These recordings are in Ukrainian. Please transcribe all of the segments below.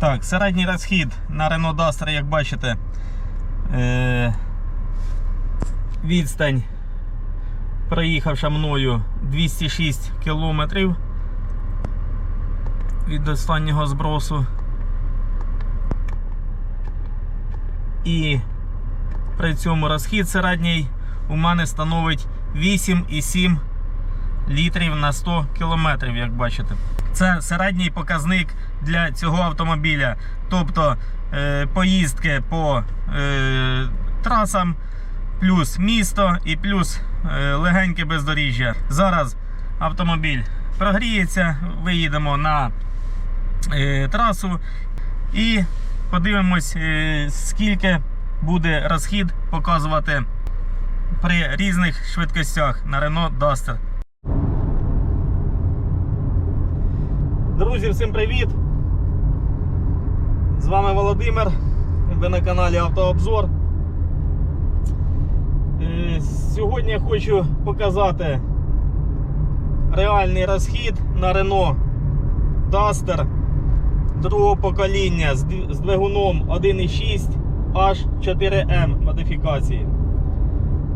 Так, середній розхід на Renault Duster, як бачите, е, відстань, проїхавши мною 206 кілометрів від останнього збросу. І при цьому розхід середній у мене становить 8,7 літрів на 100 кілометрів, як бачите. Це середній показник для цього автомобіля. Тобто е, поїздки по е, трасам, плюс місто і плюс е, легеньке бездоріжжя. Зараз автомобіль прогріється, виїдемо на е, трасу і подивимось, е, скільки буде розхід показувати при різних швидкостях на Renault Duster. Друзі, всім привіт! З вами Володимир. Ви на каналі Автообзор. Е, Сьогодні я хочу показати реальний розхід на Renault Duster другого покоління з двигуном 1.6 H4M модифікації.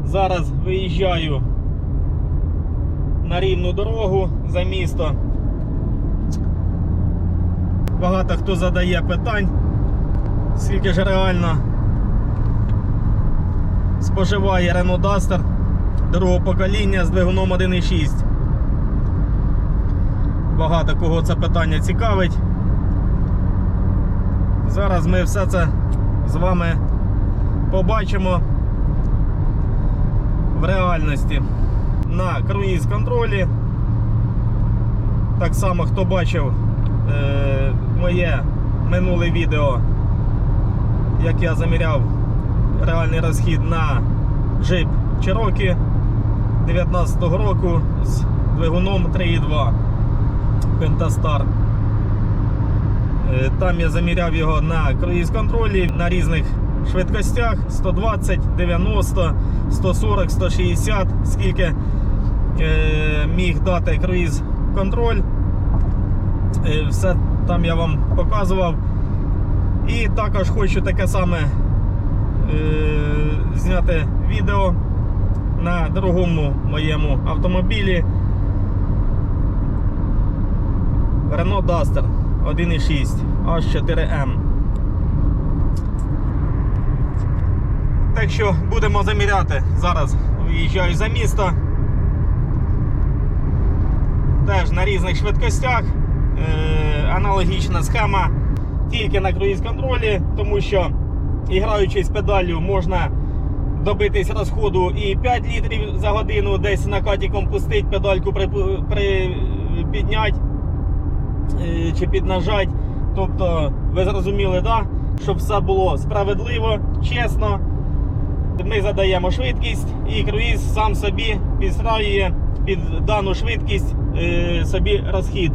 Зараз виїжджаю на рівну дорогу за місто. Багато хто задає питань, скільки ж реально споживає Renault Duster другого покоління з двигуном 1.6. Багато кого це питання цікавить. Зараз ми все це з вами побачимо в реальності на круїз контролі. Так само, хто бачив е, моє минуле відео, як я заміряв реальний розхід на Jeep Cherokee 19 року з двигуном 3.2 Pentastar. Е, Там я заміряв його на круїз контролі на різних швидкостях 120, 90, 140, 160, скільки е, міг дати круїз контроль. Е, Все там я вам показував. І також хочу таке саме е, зняти відео на другому моєму автомобілі Renault Duster 1.6 H4M. Так що будемо заміряти. Зараз виїжджаю за місто. Теж на різних швидкостях. Е, аналогічна схема тільки на круїз контролі, тому що іграючи з педаллю можна добитись розходу і 5 літрів за годину, десь накатіком пустить, педальку при, при, піднять е, чи піднажать. Тобто, ви зрозуміли, да? щоб все було справедливо, чесно. Ми задаємо швидкість і круїз сам собі підстраює під дану швидкість е, собі розхід.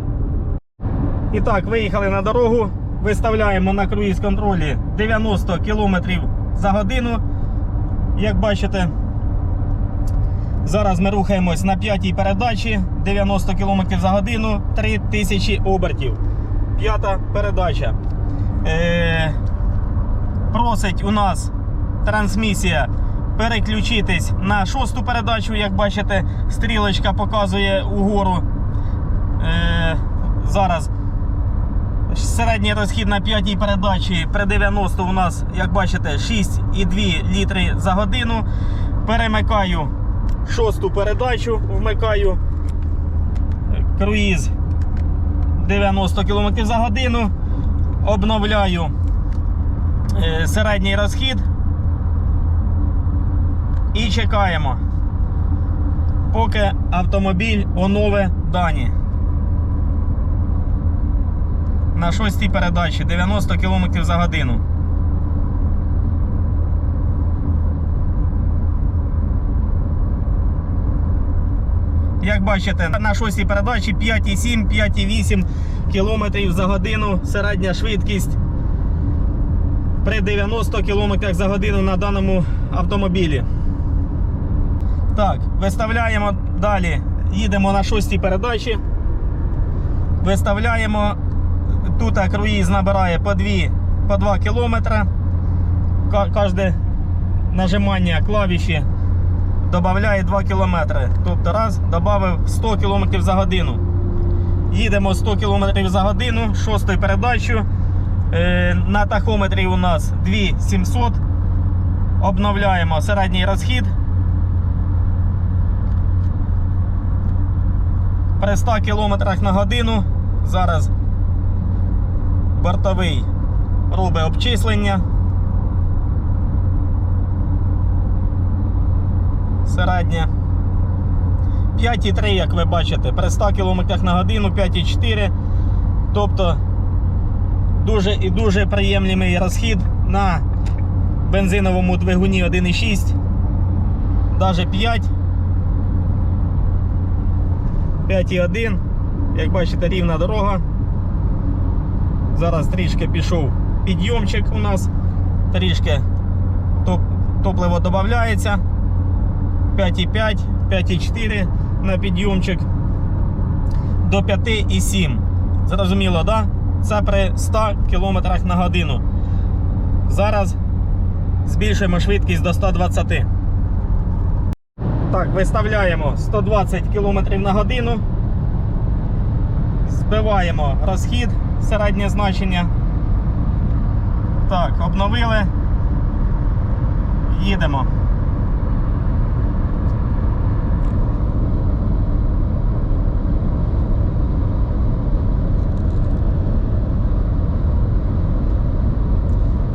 І так, виїхали на дорогу, виставляємо на круїз контролі 90 км за годину. Як бачите, зараз ми рухаємось на п'ятій передачі 90 км за годину, 3000 обертів. П'ята передача. Е, просить у нас трансмісія переключитись на шосту передачу. Як бачите, стрілочка показує угору. Е, зараз середній розхід на п'ятій передачі при 90 у нас, як бачите, 6,2 літри за годину. Перемикаю шосту передачу, вмикаю круїз 90 км за годину. Обновляю е, середній розхід. І чекаємо, поки автомобіль онове дані. На шостій передачі 90 км за годину. Як бачите, на шостій передачі 5,7, 5,8 км за годину середня швидкість при 90 км за годину на даному автомобілі. Так, виставляємо далі. Їдемо на шостій передачі. Виставляємо Тут круїз набирає по 2, по 2 кілометри. Кожне нажимання клавіші додає 2 кілометри. Тобто раз додав 100 км за годину. Їдемо 100 км за годину, шостою передачею. Е, На тахометрі у нас 2700. Обновляємо середній розхід. При 100 км на годину зараз бортовий робить обчислення. Середня. 5,3, як ви бачите, при 100 км на годину 5,4. Тобто дуже і дуже приємний розхід на бензиновому двигуні 1,6. Навіть 5. 5,1. Як бачите, рівна дорога. Зараз трішки пішов підйомчик у нас. Трішки топ, топливо додається. 5,5, 5,4 на підйомчик. До 5,7. Зрозуміло, да? Це при 100 км на годину. Зараз збільшуємо швидкість до 120. Так, виставляємо 120 км на годину. Збиваємо розхід, середнє значення. Так, обновили. Їдемо.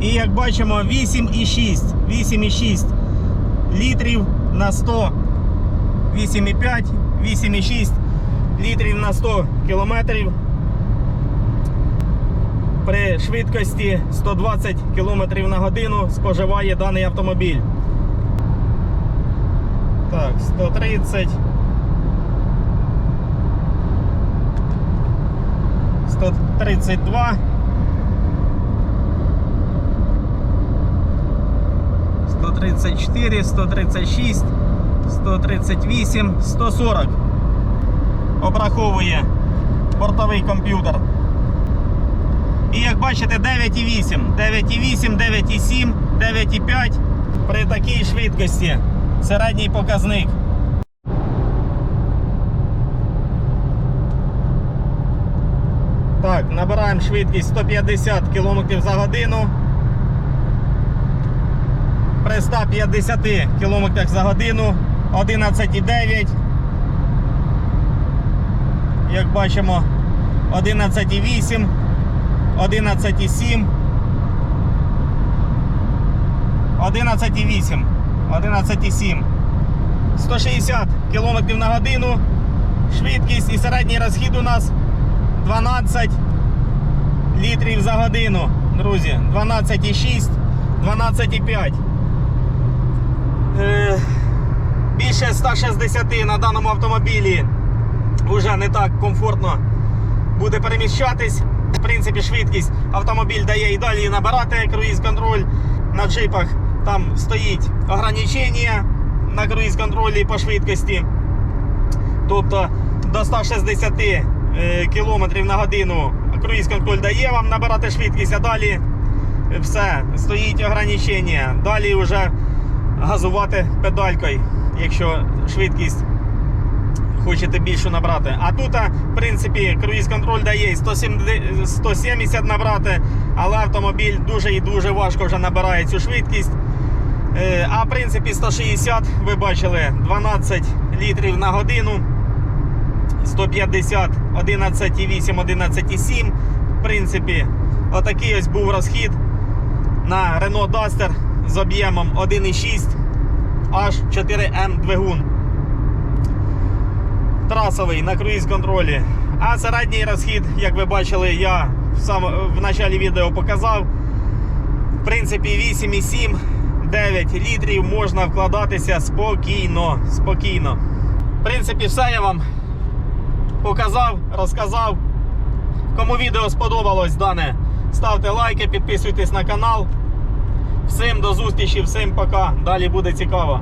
І як бачимо 8,6 8,6 літрів на 100 8,5 8,6 літрів на 100 кілометрів при швидкості 120 км на годину споживає даний автомобіль. Так, 130 132 134, 136, 138, 140. Обраховує бортовий комп'ютер. І як бачите, 9,8, 9,8, 9,7, 9,5 при такій швидкості. Середній показник. Так, набираємо швидкість 150 км за годину. При 150 км за годину 11,9. Як бачимо, 11,8, 11,7, 11,8, 11,7. 160 км на годину. Швидкість і середній розхід у нас 12 літрів за годину. Друзі, 12,6, 12,5. Е, більше 160 на даному автомобілі вже не так комфортно буде переміщатись. В принципі, швидкість автомобіль дає і далі набирати круїз контроль. На джипах там стоїть ограничення на круїз контролі по швидкості. Тобто до 160 км на годину круїз контроль дає вам набирати швидкість, а далі все, стоїть ограничення. Далі вже газувати педалькою, якщо швидкість хочете більшу набрати. А тут, в принципі, круїз контроль дає 170 170 набрати, але автомобіль дуже і дуже важко вже набирає цю швидкість. Е, А в принципі 160, ви бачили, 12 літрів на годину. 150, 11,8, 11,7. В принципі, отакий ось був розхід на Renault Duster з об'ємом 1,6 H4M двигун. Трасовий на круїз контролі. А середній розхід, як ви бачили, я сам, в началі відео показав. В принципі, 8,7 9 літрів можна вкладатися спокійно. спокійно. В принципі, все я вам показав, розказав. Кому відео сподобалось дане, ставте лайки, підписуйтесь на канал. Всім до зустрічі, всім пока. Далі буде цікаво.